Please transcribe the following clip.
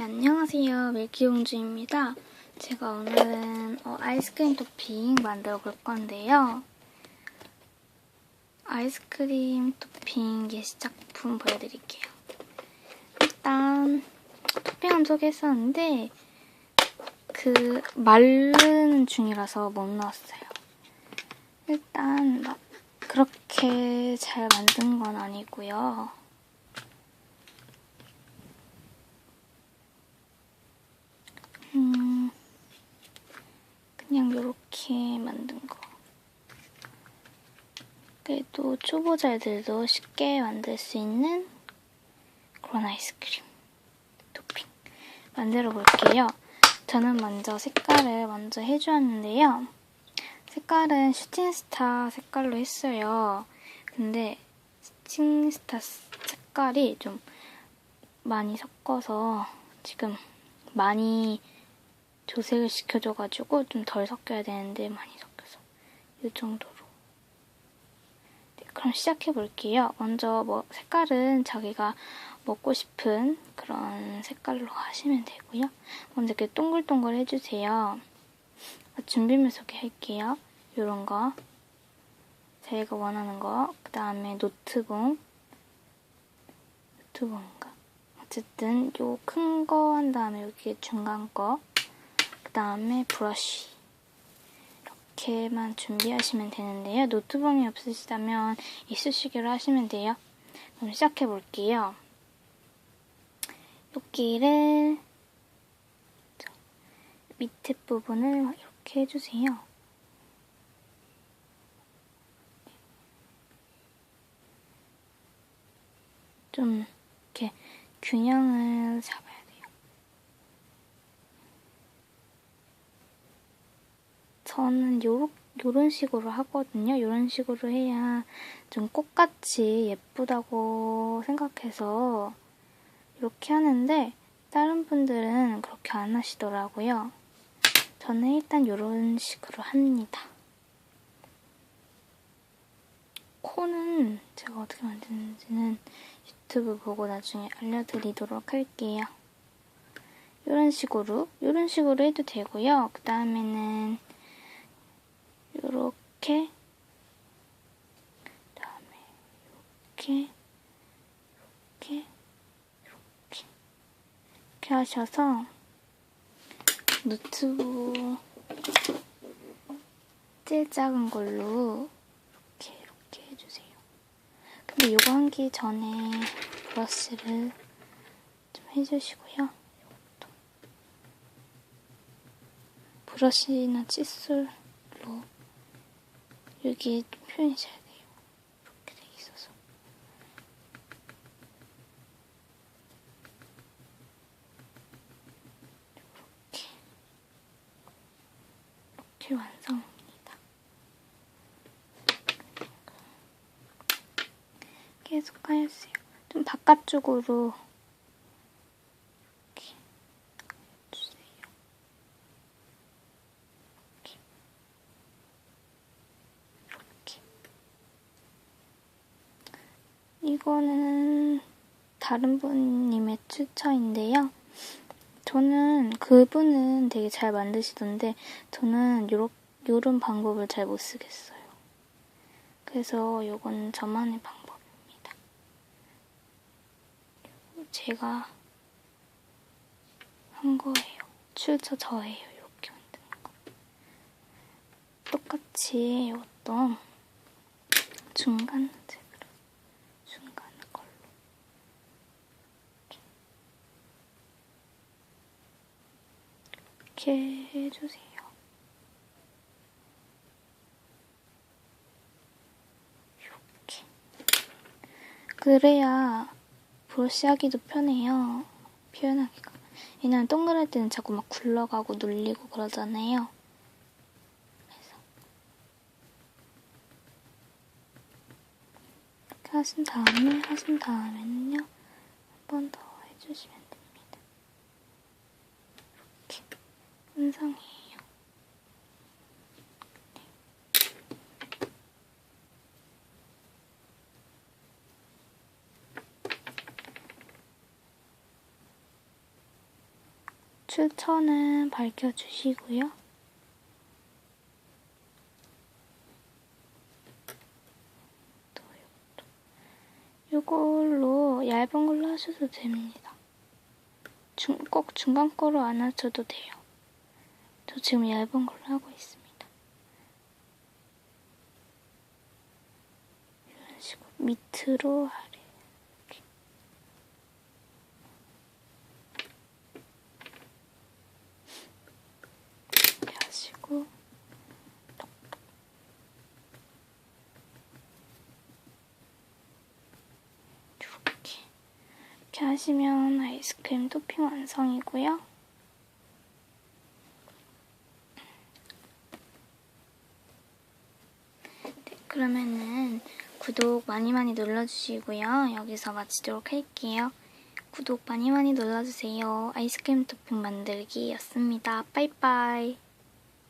네, 안녕하세요. 밀키공주입니다. 제가 오늘은 어, 아이스크림 토핑 만들어 볼 건데요. 아이스크림 토핑 예시작품 보여드릴게요. 일단 토핑은 소개했었는데 그 마르는 중이라서 못 넣었어요. 일단 막 그렇게 잘 만든 건 아니고요. 음, 그냥 이렇게 만든 거. 그래도 초보자들도 쉽게 만들 수 있는 그런 아이스크림 토핑 만들어 볼게요. 저는 먼저 색깔을 먼저 해주었는데요. 색깔은 슈팅스타 색깔로 했어요. 근데 슈팅스타 색깔이 좀 많이 섞어서 지금 많이 조색을 시켜줘가지고 좀 덜 섞여야 되는데 많이 섞여서 이 정도로 네, 그럼 시작해 볼게요. 먼저 뭐 색깔은 자기가 먹고 싶은 그런 색깔로 하시면 되고요. 먼저 이렇게 동글동글 해주세요. 준비물 소개할게요. 이런 거 자기가 원하는 거, 그 다음에 노트북 노트북인가? 어쨌든 요 큰 거 한 다음에 여기 중간 거, 그 다음에 브러쉬 이렇게만 준비하시면 되는데요. 노트북이 없으시다면 이쑤시개로 하시면 돼요. 그럼 시작해 볼게요. 여기를 밑에 부분을 이렇게 해주세요. 좀 이렇게 균형을 잡아야 돼요. 저는 요렇, 요런 식으로 하거든요. 요런 식으로 해야 좀 꽃같이 예쁘다고 생각해서 이렇게 하는데 다른 분들은 그렇게 안 하시더라고요. 저는 일단 요런 식으로 합니다. 코는 제가 어떻게 만드는지는 유튜브 보고 나중에 알려드리도록 할게요. 이런 식으로, 이런 식으로 해도 되고요. 그 다음에는 이렇게, 그 다음에 이렇게, 이렇게, 이렇게, 이렇게 하셔서 노트북 제일 작은 걸로 이렇게 이렇게 해주세요. 근데 이거 하기 전에 브러쉬를 좀 해주시고요. 브러쉬나 칫솔 로 여기 표현이 잘 돼요. 이렇게 돼 있어서. 이렇게 이렇게 완성입니다. 계속 하세요. 좀 바깥쪽으로 이렇게 해주세요. 이렇게. 이렇게. 이거는 다른 분님의 추천인데요. 저는 그분은 되게 잘 만드시던데 저는 요런, 요런 방법을 잘 못 쓰겠어요. 그래서 요건 저만의 방법입니다. 제가 한 거예요. 출처 저예요. 이렇게 만드는 거. 똑같이 이것도 중간 걸로 이렇게 해주세요. 이렇게. 그래야 브러쉬 하기도 편해요. 표현하기가. 왜냐면 동그랄 때는 자꾸 막 굴러가고 눌리고 그러잖아요. 그래서 이렇게 하신 다음에 하신 다음에는요. 한 번 더 해주시면 됩니다. 이렇게 완성이에요. 출처는 밝혀주시고요. 요걸로 얇은 걸로 하셔도 됩니다. 중, 꼭 중간 거로 안 하셔도 돼요. 저 지금 얇은 걸로 하고 있습니다. 이런 식으로 밑으로 아래 이렇게. 이렇게 하시고 이렇게 이렇게 하시면 아이스크림 토핑 완성이고요. 네, 그러면은 구독 많이 많이 눌러주시고요. 여기서 마치도록 할게요. 구독 많이 많이 눌러주세요. 아이스크림 토핑 만들기였습니다. 빠이빠이.